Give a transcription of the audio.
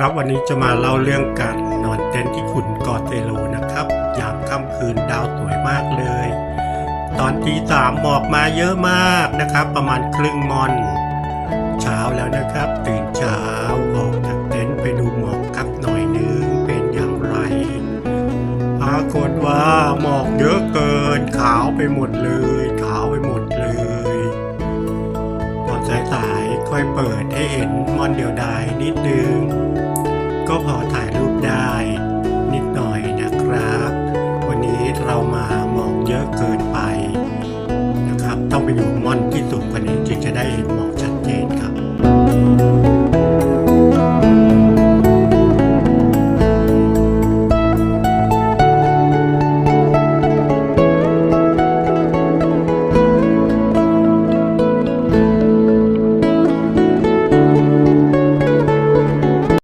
ครับวันนี้จะมาเล่าเรื่องการนอนเต็นท์ที่ขุนกอเตโลนะครับ ยามค่ำคืนดาวสวยมากเลย ตอนตีสามหมอกมาเยอะมากนะครับ ประมาณครึ่งมอน เช้าแล้วนะครับ ตื่นเช้าออกจากเต็นท์ไปดูหมอกกับหน่อยนึงเป็นอย่างไรปรากฏว่าหมอกเยอะเกินขาวไปหมดเลย ขาวไปหมดเลยตอนสายๆค่อยเปิดให้เห็นมอนเดียวดายนิดนึง ก็พอถ่ายรูปได้นิดหน่อยนะครับ วันนี้เรามามองเยอะเกินไปนะครับ ต้องไปอยู่ม่อนที่สูงกว่านี้จึงจะได้เห็นหมอก